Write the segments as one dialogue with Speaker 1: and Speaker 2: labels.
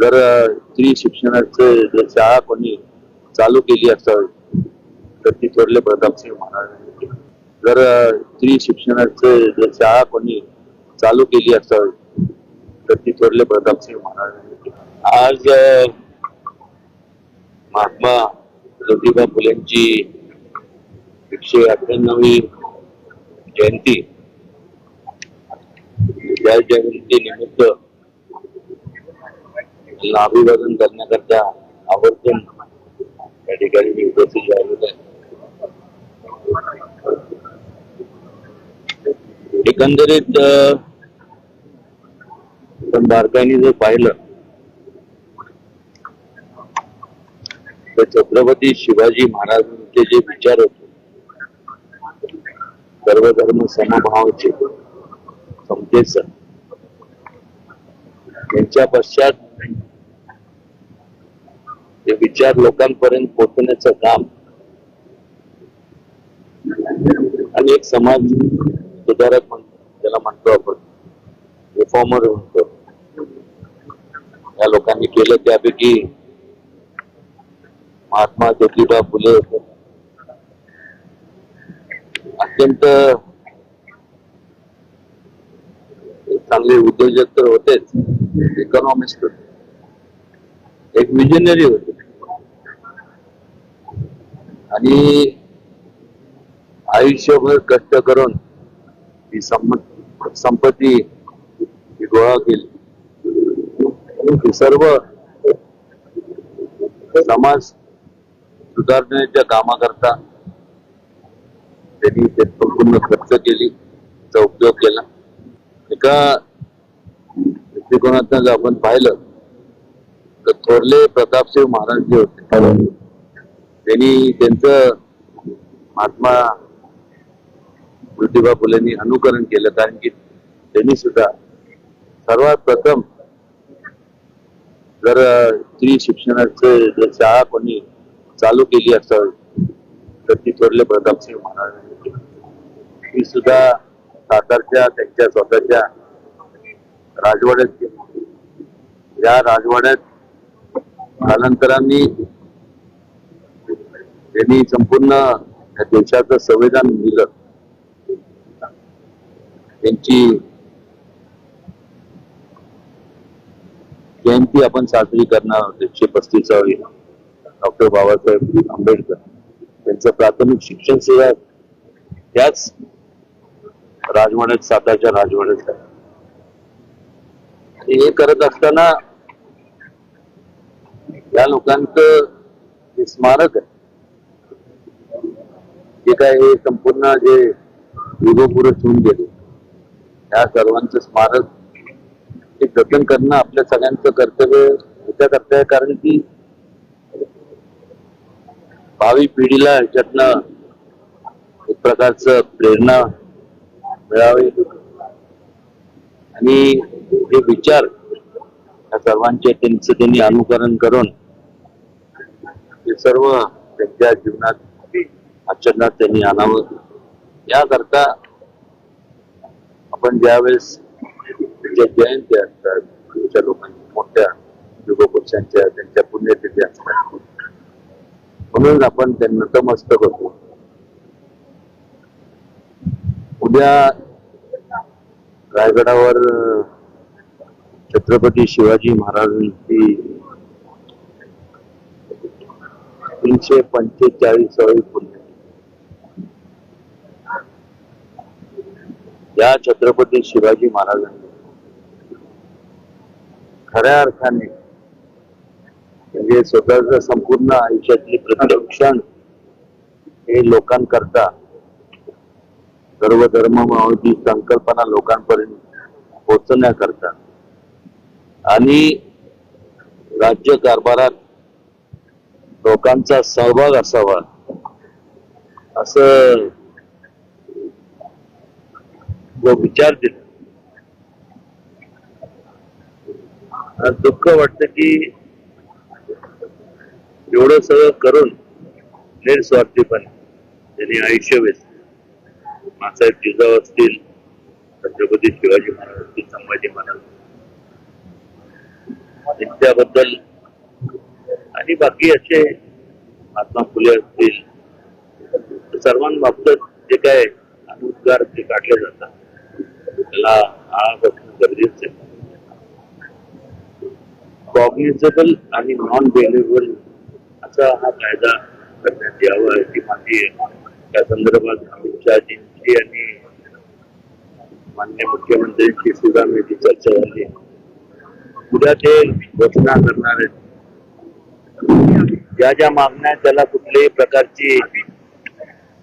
Speaker 1: जर स्त्री शिक्षणाचे जर शाळा कोणी चालू केली असावी तर ती थोरले प्रतापसिंग महाराजांनी जर स्त्री शिक्षणाचे जर शाळा कोणी चालू केली असावी तर ती थोरले प्रतापसिंग महाराजांनी आज महात्मा ज्योतिबा फुलेंची एकशे अठ्ठ्याण्णवी जयंती या जयंती निमित्त त्यांना अभिवादन करण्याकरता आवर्जून या ठिकाणी मी उपस्थित झालेलो आहे. एकंदरीत पण आपण बारकाईने जर पाहिलं तर छत्रपती शिवाजी महाराजांचे जे विचार होते सर्वधर्म समभावाचे समतेचं यांच्या पश्चात ते विचार लोकांपर्यंत पोहोचण्याचं काम. आणि एक समाज सुधारक म्हणतो त्याला म्हणतो आपण. रिफॉर्मर म्हणतो. या लोकांनी केलं त्यापैकी महात्मा ज्योतिबा फुले होते. अत्यंत चांगले उद्योजक तर होतेच. इकॉनॉमिस्ट होते. एक विजनरी होते. आणि आयुष्यभर कष्ट करून ही संपत्ती ही गोळा केली. सर्व समाज सुधारण्याच्या कामाकरता त्यांनी ते संपूर्ण खर्च केली त्याचा उपयोग केला. एका दृष्टिकोनातनं जर आपण पाहिलं तर थोरले प्रतापसिंह महाराज जे होते त्यांनी त्यांचं महात्मा ज्योतिबा फुलेंनी अनुकरण केलं कारण की त्यांनी सुद्धा सर्वात प्रथम जर स्त्री शिक्षणाचे जर शाळा कोणी चालू केली असावी तर ती थोरले प्रतापसिंह महाराजांनी केली. ती सुद्धा सातारच्या त्यांच्या स्वतःच्या राजवाड्यात केली या राजवाड्यात कालांतराने त्यांनी संपूर्ण या देशाचं संविधान लिहिलं त्यांची जयंती आपण साजरी करणार आहोत एकशे पस्तीसावी. डॉक्टर बाबासाहेब आंबेडकर त्यांचं प्राथमिक शिक्षण सुद्धा त्याच राजवाड्यात सातारच्या राजवाड्यात हे करत असताना या लोकांचं स्मारक आहे. जे काय हे संपूर्ण जे युगपुरुष होऊन गेले या सर्वांचं स्मारक हे जतन करणं आपल्या सगळ्यांचं कर्तव्य ह्याच्याकरता आहे. कारण की भावी पिढीला ह्याच्यातनं एक प्रकारचं प्रेरणा मिळावी. आणि हे विचार या सर्वांचे त्यांचं त्यांनी अनुकरण करून हे सर्व त्यांच्या जीवनात आचरणात त्यांनी आणावं. याकरता आपण ज्यावेळेस ज्या जयंती असतात त्या लोकांच्या मोठ्या युगपुरुषांच्या त्यांच्या पुण्यतिथी असतात. म्हणून आपण त्यांना नतमस्तक होतो. उद्या रायगडावर छत्रपती शिवाजी महाराजांची तीनशे पंचेचाळीसावी पुण्य या छत्रपती शिवाजी महाराजांनी खऱ्या अर्थाने म्हणजे स्वतःच संपूर्ण आयुष्यातले प्रत्येक क्षण हे लोकांकरता सर्व धर्म मावळी संकल्पना लोकांपर्यंत पोचण्याकरता आणि राज्य कारभारात लोकांचा सहभाग असावा असं व विचार दिला दुःख वाटत की एवढं सगळं करून निस्वार्थीपणे त्यांनी आयुष्य वेचलं. मासाहेब जिजाऊ असतील छत्रपती शिवाजी महाराज असतील संभाजी महाराज त्याबद्दल आणि बाकी असे महात्मा फुले असतील सर्वांबाबत जे काय अनुद्गार ते काढले जातात. त्याला आळा बसणं गरजेचं आहे. कॉग्निझेबल आणि नॉन बेलेबल असा हा कायदा करण्यात यावा अशी माझी त्या संदर्भात अमित शहाजींची आणि मान्य मुख्यमंत्र्यांची सुद्धा मी चर्चा झाली उद्या ते घोषणा करणार आहेत. ज्या ज्या मागण्या त्याला कुठल्याही प्रकारची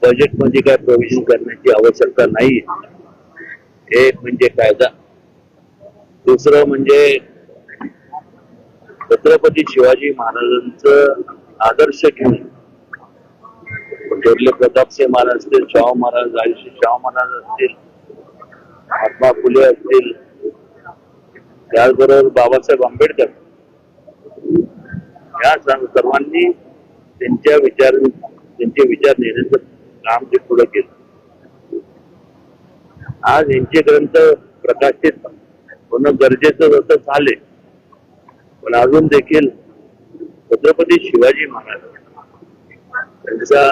Speaker 1: बजेटमध्ये काय प्रोव्हिजन करण्याची आवश्यकता नाही एक म्हणजे कायदा. दुसरं म्हणजे छत्रपती शिवाजी महाराजांचं आदर्श घेऊन थोरले प्रतापसिंह महाराज असतील शाहू महाराज आयुष्य शाहू महाराज असतील महात्मा फुले असतील त्याचबरोबर बाबासाहेब आंबेडकर. या सर्वांनी त्यांच्या विचार त्यांचे विचार नेण्याचं काम ते पुढे केलं. आज यांचे ग्रंथ प्रकाशित होणं गरजेचं जसं झाले. पण अजून देखील छत्रपती शिवाजी महाराज त्यांचा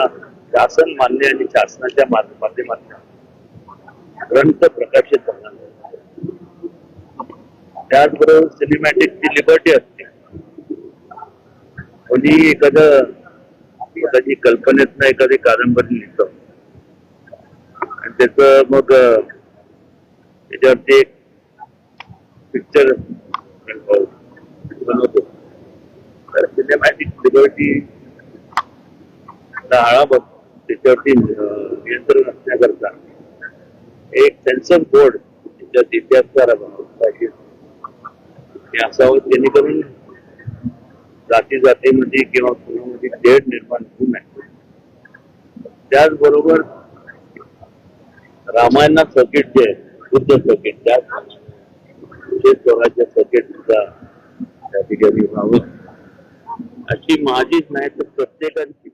Speaker 1: शासन मान्य आणि शासनाच्या माध्यमातून ग्रंथ प्रकाशित होणार त्याचबरोबर सिनेमॅटिकची लिबर्टी असते. कोणी एखादं एखादी कल्पनेतनं एखादी कादंबरी लिहितो. आणि त्याच मग त्याच्यावरती एक पिक्चर बनवतो. तर सिनेमॅटिक लिबर्टी आळा बघ. त्याच्यावरती नियंत्रण असण्याकरता एक सेन्सर बोर्ड त्याच्यात इतिहासकार पाहिजे. हे असावं जेणेकरून जाती जातीमध्ये किंवा कुणामध्ये तेढ निर्माण होऊ नये. त्याचबरोबर रामायणात सर्किट जे आहे बुद्ध सर्किट त्या स्वराज्य सर्किट सुद्धा त्या ठिकाणी व्हावं. अशी माझीच नाही तर प्रत्येकाची